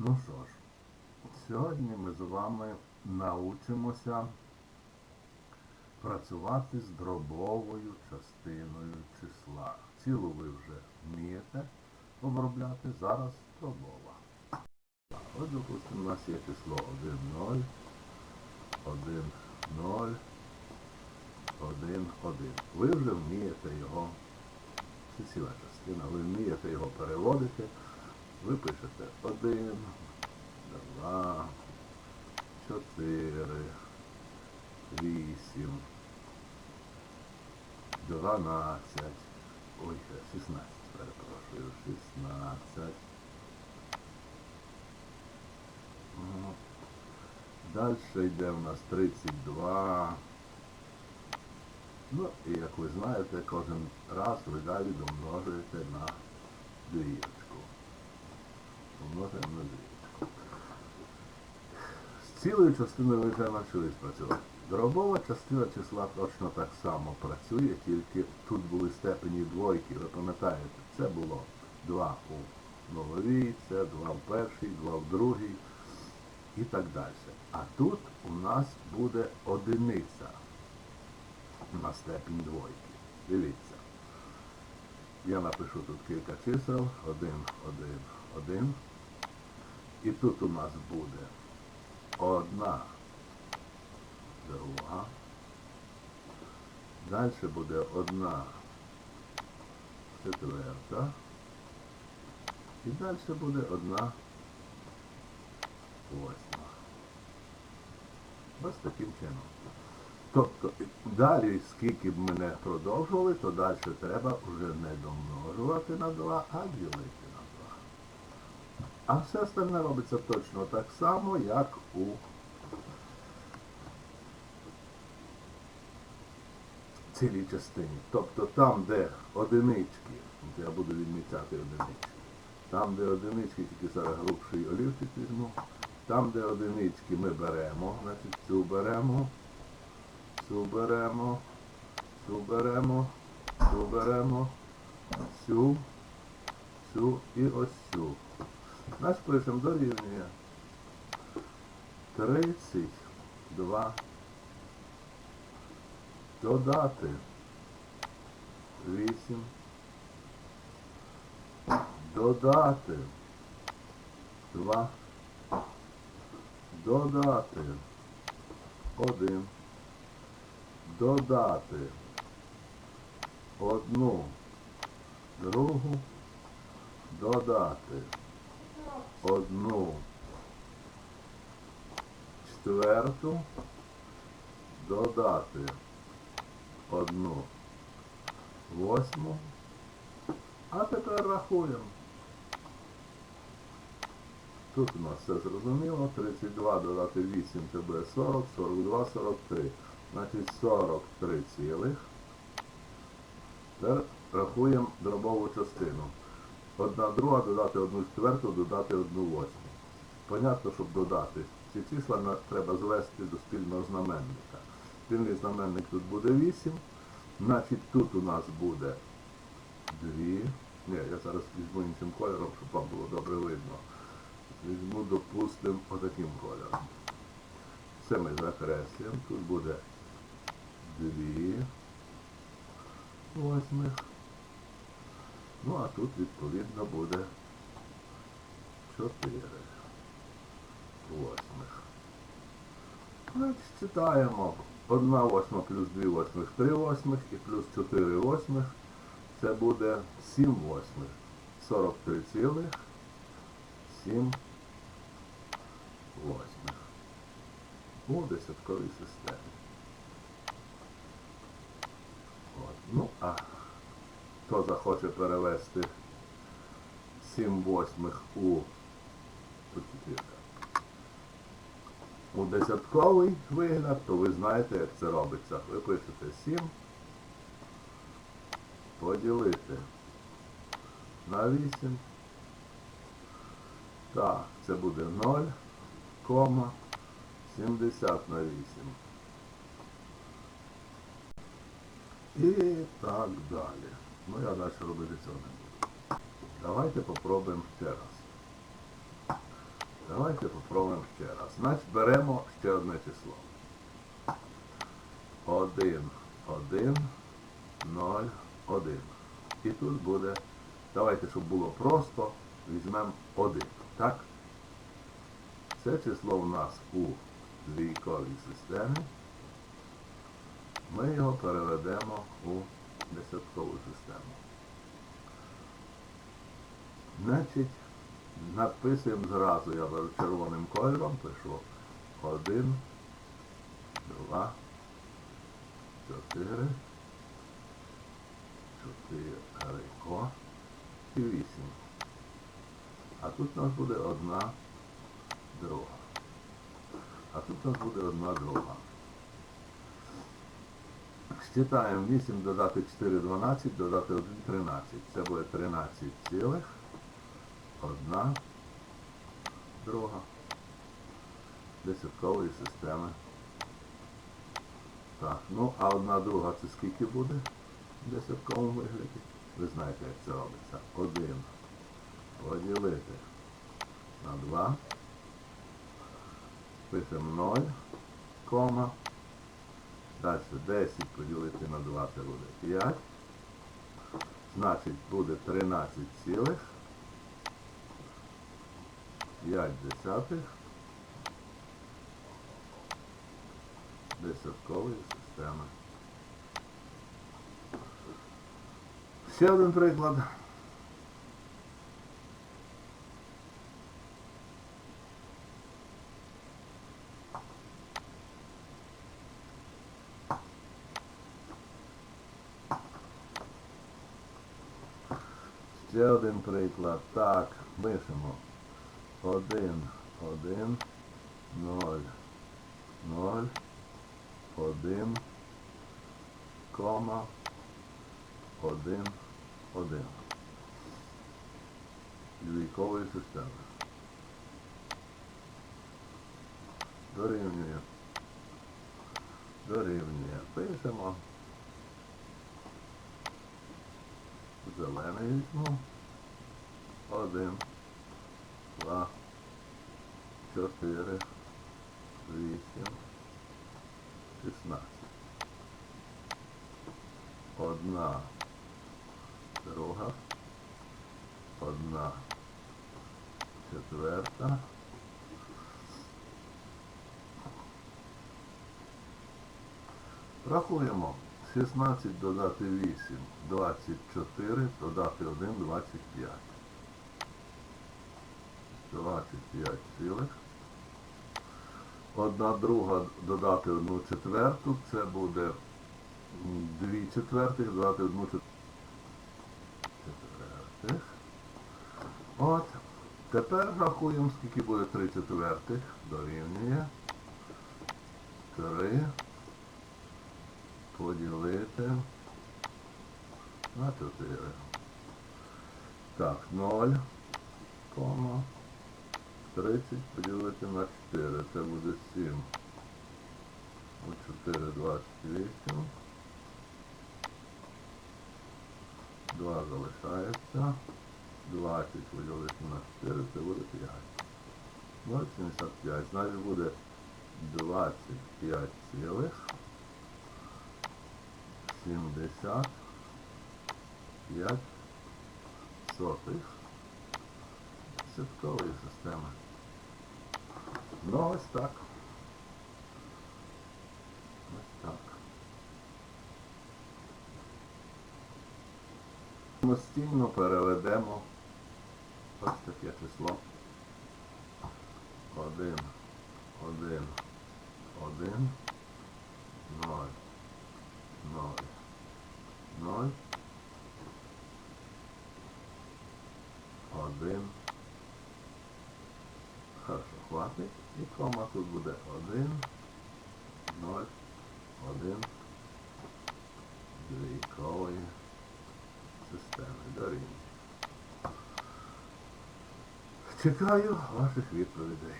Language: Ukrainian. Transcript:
Ну що ж, сьогодні ми з вами научимося працювати з дробовою частиною числа. Цілу ви вже вмієте обробляти, зараз дробова. От, допустимо, у нас є число 1, 0, 1, 0, 1, 1. Ви вже вмієте його, це ціла частина, ви вмієте його переводити. Ви пишете 1, 2, 4, 8, 12, ой, 16, перепрошую, 16. Ну, Далі йде у нас 32. Ну, і як ви знаєте, кожен раз ви далі домножуєте на двієчку. Помножуємо на. З цілою частиною вже навчились працювати. Дробова частина числа точно так само працює, тільки тут були степені двойки. Ви пам'ятаєте, це було 2 у головій, це 2 в першій, 2 в другій і так далі. А тут у нас буде одиниця на степінь двойки. Дивіться. Я напишу тут кілька чисел. 1, 1, 1. І тут у нас буде одна, друга. Далі буде одна четверта. І далі буде одна восьма. Ось таким чином. Тобто далі, скільки б ми не продовжували, то далі треба вже не домножувати на 2, а ділити на 2. А все остальне робиться точно так само, як у цілій частині. Тобто там, де одинички, я буду відмічати одинички, там, де одинички, тільки зараз грубший олівчик візьму, там, де одинички ми беремо, значить цю беремо, цю беремо, цю беремо, цю беремо, цю, цю і ось цю. Значить пишемо дорівнює 32 додати 8 додати 2 додати 1 додати одну. Другу. Додати одну четверту додати одну восьму. А тепер рахуємо. Тут у нас все зрозуміло. 32 додати 8 це буде 40, 42, 43. Значить 43 цілих. Тепер рахуємо дробову частину. Одна друга додати одну четверту, додати одну восьму. Понятно, щоб додати ці числа треба звести до спільного знаменника. Спільний знаменник тут буде 8. Значить тут у нас буде 2. Ні, я зараз візьму іншим кольором, щоб вам було добре видно. Візьму, допустимо, отаким кольором. Це ми закреслюємо. Тут буде 2 восьмих. Ну, а тут відповідно буде 4 восьмих. Значить, читаємо. 1 восьма плюс 2 восьмих 3 восьмих і плюс 4 восьмих. Це буде 7 восьмих. 43 цілих 7 восьмих. У десятковій системі. От. Ну, а хто захоче перевести 7 восьмих у тут. У десятковий вигляд, то ви знаєте, як це робиться. Ви пишете 7 поділити на 8. Так, це буде 0, 70 на 8. І так далі. Ну я далі робити цього не буду. Давайте попробуємо ще раз. Давайте попробуємо ще раз. Значить, беремо ще одне число. 1, 1, 0, 1. І тут буде, давайте, щоб було просто, візьмемо 1. Так? Це число в нас у двійковій системі. Ми його переведемо у десяткову систему. Значить, написуємо зразу, я беру червоним кольором, пишу 1, 2, 4, 4 О і 8. А тут у нас буде одна друга. А тут у нас буде одна друга. Считаємо 8 додати 4, 12, додати 1, 13. Це буде 13 цілих. Одна, друга. Десяткової системи. Так, ну а одна друга це скільки буде в десятковому вигляді? Ви знаєте, як це робиться. Один поділити на 2. Пишемо 0, кома. Далі 10 поділити на 2 це буде 5. Значить буде 13 цілих. 5 десятих десяткової системи. Ще один приклад. Ще один приклад. Так, пишемо. 1, 1, 0, 0, 1, кома, 1, 1. Двійкової системи. Дорівнює. Дорівнює. Пишемо. Зелений візьму. 1, 2, 4, 8, 16. Одна друга, одна четверта. Рахуємо. 16 додати 8, 24, додати 1, 25. 25 цілих. Одна друга додати одну четверту, це буде м, дві четвертих, додати одну чет- четвертих. От. Тепер рахуємо, скільки буде 3 четвертих. Дорівнює. 3 поділити на 4. Так, 0, 30 поділити на 4. Це буде 7. У 4 28. 2 залишається. 20 поділити на 4, це буде 5. 0,75. Значить буде 25 цілих. 75 сотих десяткової системи. Ну ось так. Ось так. Самостійно переведемо ось таке число. Один, один, один, ноль, ноль, ноль, один. Хорошо, хватить. І кома тут буде 1, 0, 1, двійкової системи дорівнює. Чекаю ваших відповідей.